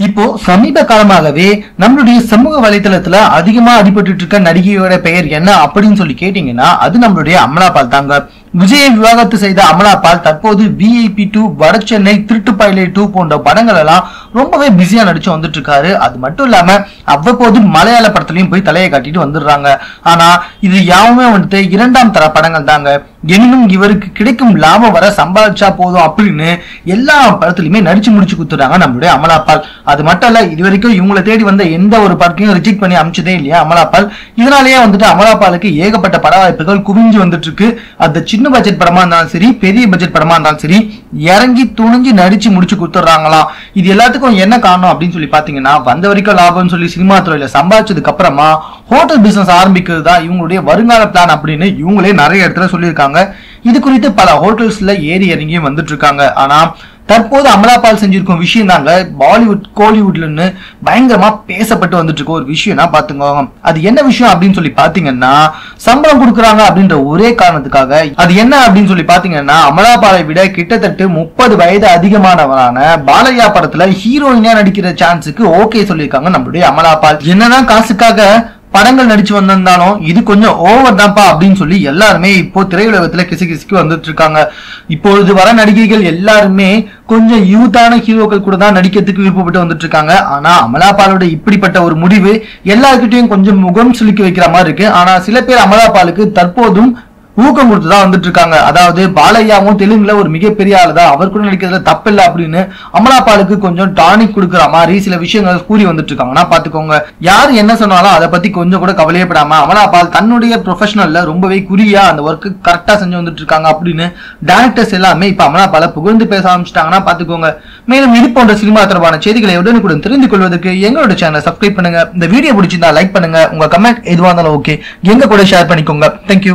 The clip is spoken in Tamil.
இப்போ சமீப காலமாகவே நம்மளுடைய சமூக வலைத்தளத்துல அதிகமா அடிபட்டு இருக்க நடிகையோட பெயர் என்ன அப்படின்னு சொல்லி கேட்டீங்கன்னா அது நம்மளுடைய அமலாபால் தாங்க. விஜயை விவாகரத்து செய்த அமலாபால் தற்போது விஐபி டூ வடசென்னை திருட்டு பயிலை டூ போன்ற படங்கள் எல்லாம் ரொம்பவே பிஸியா நடிச்சு வந்துட்டு இருக்காரு அது மட்டும் இல்லாம அவ்வப்போது மலையாள படத்துலயும் போய் தலையை காட்டிட்டு வந்துடுறாங்க. ஆனா இது யாவுமே வந்துட்டு இரண்டாம் தர படங்கள் தாங்க. எனினும் இவருக்கு கிடைக்கும் லாபம் வர சம்பாதிச்சா போதும் அப்படின்னு எல்லா படத்துலயுமே நடிச்சு முடிச்சு கொடுத்துறாங்க நம்மளுடைய அமலாப்பால் அது மட்டும் இல்ல இது வரைக்கும் இவங்களை தேடி வந்த எந்த ஒரு படத்தையும் ரிஜெக்ட் பண்ணி அமைச்சதே இல்லையா அமலாப்பால் இதனாலேயே வந்துட்டு அமலாபாலுக்கு ஏகப்பட்ட பட வாய்ப்புகள் குவிஞ்சு வந்துட்டு இருக்கு அது சின்ன பட்ஜெட் படமா இருந்தாலும் சரி பெரிய பட்ஜெட் படமா இருந்தாலும் சரி இறங்கி துணிஞ்சு நடிச்சு முடிச்சு கொடுத்துட்றாங்களாம். இது எல்லாத்துக்கும் என்ன காரணம் அப்படின்னு சொல்லி பாத்தீங்கன்னா வந்த வரைக்கும் லாபம்னு சொல்லி சினிமா துறையில சம்பாதிச்சதுக்கு அப்புறமா ஹோட்டல் பிசினஸ் ஆரம்பிக்கிறது தான் இவங்களுடைய வருங்கால பிளான் அப்படின்னு இவங்களே நிறைய இடத்துல சொல்லியிருக்காங்க. இது குறித்து பல ஹோட்டல்ஸ்ல ஏறி இறங்கியும் வந்துட்டு இருக்காங்க. ஆனா தற்போது அமலாபால் செஞ்சிருக்கும் விஷயம் தாங்க பாலிவுட் கோலிவுட்லன்னு பயங்கரமா பேசப்பட்டு வந்துட்டு இருக்க ஒரு விஷயம்னா பாத்துக்கோங்க அது என்ன விஷயம் அப்படின்னு சொல்லி பாத்தீங்கன்னா சம்பளம் கொடுக்குறாங்க அப்படின்ற ஒரே காரணத்துக்காக அது என்ன அப்படின்னு சொல்லி பாத்தீங்கன்னா அமலாபாலை விட கிட்டத்தட்ட முப்பது வயது அதிகமானவரான பாலையா படத்துல ஹீரோயினா நடிக்கிற சான்ஸுக்கு ஓகே சொல்லியிருக்காங்க நம்மளுடைய அமலாபால். என்னதான் காசுக்காக படங்கள் நடிச்சு வந்திருந்தாலும் இது கொஞ்சம் ஓவர் தான்ப்பா அப்படின்னு சொல்லி எல்லாருமே இப்போ திரையுலகத்துல கிசு கிசுக்கு வந்துட்டு இருக்காங்க. இப்பொழுது வர நடிகைகள் எல்லாருமே கொஞ்சம் யூத்தான ஹீரோக்கள் கூட தான் நடிக்கிறதுக்கு விருப்பப்பட்டு வந்துட்டு இருக்காங்க. ஆனா அமலாபாலோட இப்படிப்பட்ட ஒரு முடிவு எல்லாருக்கிட்டையும் கொஞ்சம் முகம் சுலுக்கி வைக்கிற மாதிரி இருக்கு. ஆனா சில பேர் அமலாபாலுக்கு தற்போதும் ஊக்கம் கொடுத்துதான் வந்துட்டு இருக்காங்க அதாவது பாலையாவும் தெலுங்குல ஒரு மிகப்பெரிய ஆளு தான் அவர் கூட நடிக்கிறதுல தப்பில்லை அப்படின்னு அமலாபாலுக்கு கொஞ்சம் டானிக் கொடுக்குற மாதிரி சில விஷயங்கள் கூறி வந்துட்டு இருக்காங்கன்னா பாத்துக்கோங்க யார் என்ன சொன்னாலும் அதை பத்தி கொஞ்சம் கூட கவலையப்படாம அமலாபால் தன்னுடைய ப்ரொஃபஷனல்ல ரொம்பவே குறியா அந்த ஒர்க்கு கரெக்டா செஞ்சு வந்துட்டு இருக்காங்க அப்படின்னு டேரக்டர்ஸ் எல்லாமே இப்ப அமலாபால புகழ்ந்து பேச ஆரம்பிச்சிட்டாங்கன்னா பாத்துக்கோங்க மேலும் இது போன்ற சினிமா தொடர்பான செய்திகளை உடனுக்குடன் தெரிந்து கொள்வதற்கு எங்களோட சேனலை சப்ஸ்கிரைப் பண்ணுங்க. இந்த வீடியோ பிடிச்சிருந்தா லைக் பண்ணுங்க. உங்க கமெண்ட் எதுவாக இருந்தாலும் ஓகே எங்க கூட ஷேர் பண்ணிக்கோங்க. தேங்க்யூ